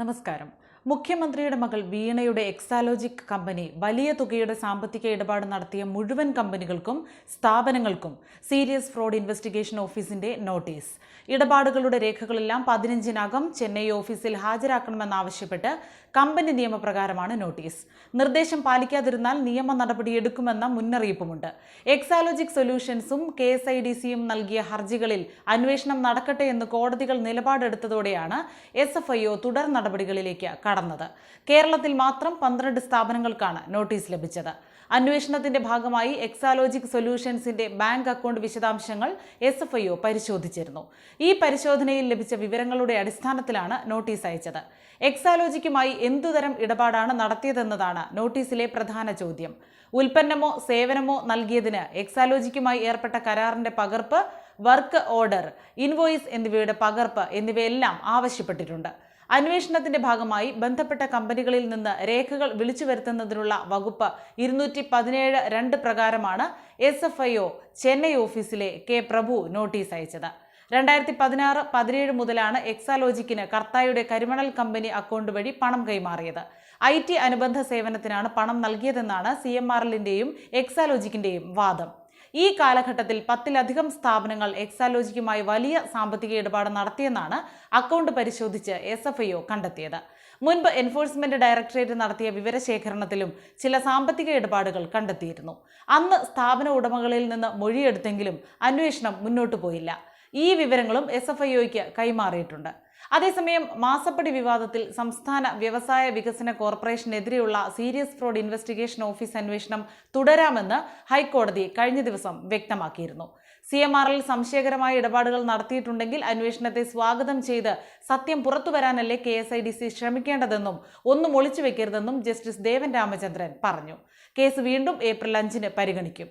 നമസ്കാരം. മുഖ്യമന്ത്രിയുടെ മകൾ വീണയുടെ എക്സാലോജിക് കമ്പനി വലിയ തുകയുടെ സാമ്പത്തിക ഇടപാട് നടത്തിയ മുഴുവൻ കമ്പനികൾക്കും സ്ഥാപനങ്ങൾക്കും സീരിയസ് ഫ്രോഡ് ഇൻവെസ്റ്റിഗേഷൻ ഓഫീസിന്റെ നോട്ടീസ്. ഇടപാടുകളുടെ രേഖകളെല്ലാം പതിനഞ്ചിനകം ചെന്നൈ ഓഫീസിൽ ഹാജരാക്കണമെന്നാവശ്യപ്പെട്ട് കമ്പനി നിയമപ്രകാരമാണ് നോട്ടീസ്. നിർദ്ദേശം പാലിക്കാതിരുന്നാൽ നിയമ നടപടിയെടുക്കുമെന്ന മുന്നറിയിപ്പുമുണ്ട്. എക്സാലോജിക് സൊല്യൂഷൻസും കെ എസ് ഐ ഡി സിയും നൽകിയ ഹർജികളിൽ അന്വേഷണം നടക്കട്ടെ എന്ന് കോടതികൾ നിലപാടെടുത്തതോടെയാണ് എസ് എഫ് ഐ ഒ തുടർ നടപടികളിലേക്ക് കടന്നത്. കേരളത്തിൽ മാത്രം പന്ത്രണ്ട് സ്ഥാപനങ്ങൾക്കാണ് നോട്ടീസ് ലഭിച്ചത്. അന്വേഷണത്തിന്റെ ഭാഗമായി എക്സാലോജിക് സൊല്യൂഷൻസിന്റെ ബാങ്ക് അക്കൗണ്ട് വിശദാംശങ്ങൾ എസ് എഫ് ഐ ഒ പരിശോധിച്ചിരുന്നു. ഈ പരിശോധനയിൽ ലഭിച്ച വിവരങ്ങളുടെ അടിസ്ഥാനത്തിലാണ് നോട്ടീസ് അയച്ചത്. എക്സാലോജിക്കുമായി എന്തുതരം ഇടപാടാണ് നടത്തിയതെന്നതാണ് നോട്ടീസിലെ പ്രധാന ചോദ്യം. ഉൽപ്പന്നമോ സേവനമോ നൽകിയതിന് എക്സാലോജിക്കുമായി ഏർപ്പെട്ട കരാറിന്റെ പകർപ്പ് വർക്ക് ഓർഡർ ഇൻവോയിസ് എന്നിവയുടെ പകർപ്പ് എന്നിവയെല്ലാം ആവശ്യപ്പെട്ടിട്ടുണ്ട്. അന്വേഷണത്തിന്റെ ഭാഗമായി ബന്ധപ്പെട്ട കമ്പനികളിൽ നിന്ന് രേഖകൾ വിളിച്ചു വരുത്തുന്നതിനുള്ള വകുപ്പ് ഇരുന്നൂറ്റി പതിനേഴ് രണ്ട് പ്രകാരമാണ് S F I O Chennai ഓഫീസിലെ കെ പ്രഭു നോട്ടീസ് അയച്ചത്. രണ്ടായിരത്തി പതിനാറ് പതിനേഴ് മുതലാണ് എക്സാലോജിക്കിന് കർത്തായുടെ കരിമണൽ കമ്പനി അക്കൗണ്ട് വഴി പണം കൈമാറിയത്. ഐ ടി അനുബന്ധ സേവനത്തിനാണ് പണം നൽകിയതെന്നാണ് സി എം ആർ എല്ലിന്റെയും എക്സാലോജിക്കിന്റെയും വാദം. ഈ കാലഘട്ടത്തിൽ പത്തിലധികം സ്ഥാപനങ്ങൾ എക്സാലോജിക്കുമായി വലിയ സാമ്പത്തിക ഇടപാട് നടത്തിയെന്നാണ് അക്കൗണ്ട് പരിശോധിച്ച് എസ് എഫ് ഐ ഒ കണ്ടെത്തിയത്. മുൻപ് എൻഫോഴ്സ്മെന്റ് ഡയറക്ടറേറ്റ് നടത്തിയ വിവരശേഖരണത്തിലും ചില സാമ്പത്തിക ഇടപാടുകൾ കണ്ടെത്തിയിരുന്നു. അന്ന് സ്ഥാപന ഉടമകളിൽ നിന്ന് മൊഴിയെടുത്തെങ്കിലും അന്വേഷണം മുന്നോട്ടു പോയില്ല. ഈ വിവരങ്ങളും എസ് എഫ് ഐ കൈമാറിയിട്ടുണ്ട്. അതേസമയം മാസപ്പടി വിവാദത്തിൽ സംസ്ഥാന വ്യവസായ വികസന കോർപ്പറേഷനെതിരെയുള്ള സീരിയസ് ഫ്രോഡ് ഇൻവെസ്റ്റിഗേഷൻ ഓഫീസ് അന്വേഷണം തുടരാമെന്ന് ഹൈക്കോടതി കഴിഞ്ഞ ദിവസം വ്യക്തമാക്കിയിരുന്നു. സി എം ആറിൽ സംശയകരമായ ഇടപാടുകൾ നടത്തിയിട്ടുണ്ടെങ്കിൽ അന്വേഷണത്തെ സ്വാഗതം ചെയ്ത് സത്യം പുറത്തു വരാനല്ലേ K S I D C ശ്രമിക്കേണ്ടതെന്നും ഒന്നും ഒളിച്ചു വെക്കരുതെന്നും ജസ്റ്റിസ് ദേവൻ രാമചന്ദ്രൻ പറഞ്ഞു. കേസ് വീണ്ടും ഏപ്രിൽ അഞ്ചിന് പരിഗണിക്കും.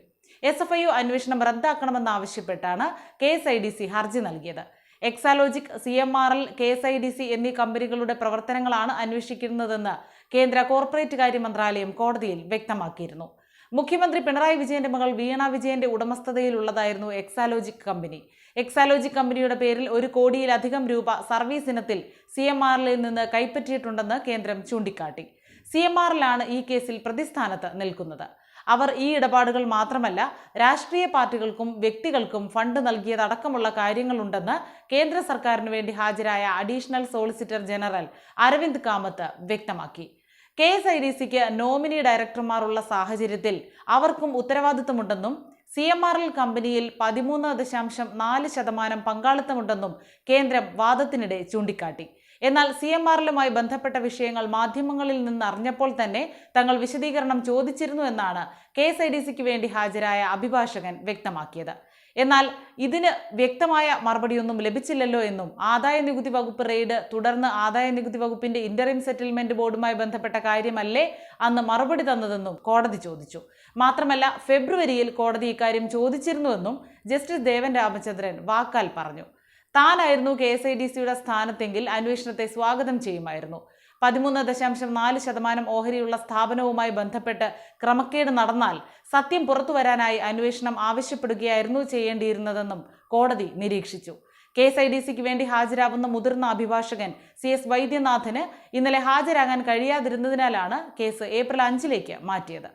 എസ് എഫ് ഐ ഒ അന്വേഷണം റദ്ദാക്കണമെന്നാവശ്യപ്പെട്ടാണ് K S I D C ഹർജി നൽകിയത്. Exalogic C M R L K S I D C എന്നീ കമ്പനികളുടെ പ്രവർത്തനങ്ങളാണ് അന്വേഷിക്കുന്നതെന്ന് കേന്ദ്ര കോർപ്പറേറ്റ് കാര്യ മന്ത്രാലയം കോടതിയിൽ വ്യക്തമാക്കിയിരുന്നു. മുഖ്യമന്ത്രി പിണറായി വിജയന്റെ മകൾ വീണ വിജയന്റെ ഉടമസ്ഥതയിലുള്ളതായിരുന്നു എക്സാലോജിക് കമ്പനി. എക്സാലോജിക് കമ്പനിയുടെ പേരിൽ ഒരു കോടിയിലധികം രൂപ സർവീസ് ഇനത്തിൽ സി എം ആറിൽ നിന്ന് കൈപ്പറ്റിയിട്ടുണ്ടെന്ന് കേന്ദ്രം ചൂണ്ടിക്കാട്ടി. സി എം ആറിലാണ് ഈ കേസിൽ പ്രതിസ്ഥാനത്ത് നിൽക്കുന്നത്. അവർ ഈ ഇടപാടുകൾ മാത്രമല്ല രാഷ്ട്രീയ പാർട്ടികൾക്കും വ്യക്തികൾക്കും ഫണ്ട് നൽകിയതടക്കമുള്ള കാര്യങ്ങളുണ്ടെന്ന് കേന്ദ്ര സർക്കാരിന് വേണ്ടി ഹാജരായ additional solicitor general Aravind Kamath വ്യക്തമാക്കി. കെ എസ് ഐ ഡി സിക്ക് നോമിനി ഡയറക്ടർമാരുള്ള സാഹചര്യത്തിൽ അവർക്കും ഉത്തരവാദിത്തമുണ്ടെന്നും സി എം ആർ എൽ കമ്പനിയിൽ പതിമൂന്ന് ദശാംശം നാല് ശതമാനം പങ്കാളിത്തമുണ്ടെന്നും കേന്ദ്രം വാദത്തിനിടെ ചൂണ്ടിക്കാട്ടി. എന്നാൽ സി എം ആറിലുമായി ബന്ധപ്പെട്ട വിഷയങ്ങൾ മാധ്യമങ്ങളിൽ നിന്ന് അറിഞ്ഞപ്പോൾ തന്നെ തങ്ങൾ വിശദീകരണം ചോദിച്ചിരുന്നു എന്നാണ് കെ എസ് ഐ ഡി സിക്ക് വേണ്ടി ഹാജരായ അഭിഭാഷകൻ വ്യക്തമാക്കിയത്. എന്നാൽ ഇതിന് വ്യക്തമായ മറുപടിയൊന്നും ലഭിച്ചില്ലല്ലോ എന്നും ആദായ നികുതി വകുപ്പ് റെയ്ഡ് തുടർന്ന് ആദായ നികുതി വകുപ്പിന്റെ ഇന്ററിം സെറ്റിൽമെന്റ് ബോർഡുമായി ബന്ധപ്പെട്ട കാര്യമല്ലേ അന്ന് മറുപടി തന്നതെന്നും കോടതി ചോദിച്ചു. മാത്രമല്ല ഫെബ്രുവരിയിൽ കോടതി ഇക്കാര്യം ചോദിച്ചിരുന്നുവെന്നും ജസ്റ്റിസ് ദേവൻ രാമചന്ദ്രൻ വാക്കാൽ പറഞ്ഞു. താനായിരുന്നു കെ എസ് ഐ ഡി സിയുടെ സ്ഥാനത്തെങ്കിൽ അന്വേഷണത്തെ സ്വാഗതം ചെയ്യുമായിരുന്നു. പതിമൂന്ന് ദശാംശം നാല് ശതമാനം ഓഹരിയുള്ള സ്ഥാപനവുമായി ബന്ധപ്പെട്ട് ക്രമക്കേട് നടന്നാൽ സത്യം പുറത്തു വരാനായി അന്വേഷണം ആവശ്യപ്പെടുകയായിരുന്നു ചെയ്യേണ്ടിയിരുന്നതെന്നും കോടതി നിരീക്ഷിച്ചു. കെ എസ് ഐ ഡി സിക്ക് വേണ്ടി ഹാജരാവുന്ന മുതിർന്ന അഭിഭാഷകൻ സി എസ് വൈദ്യനാഥന് ഇന്നലെ ഹാജരാകാൻ കഴിയാതിരുന്നതിനാലാണ് കേസ് ഏപ്രിൽ അഞ്ചിലേക്ക് മാറ്റിയത്.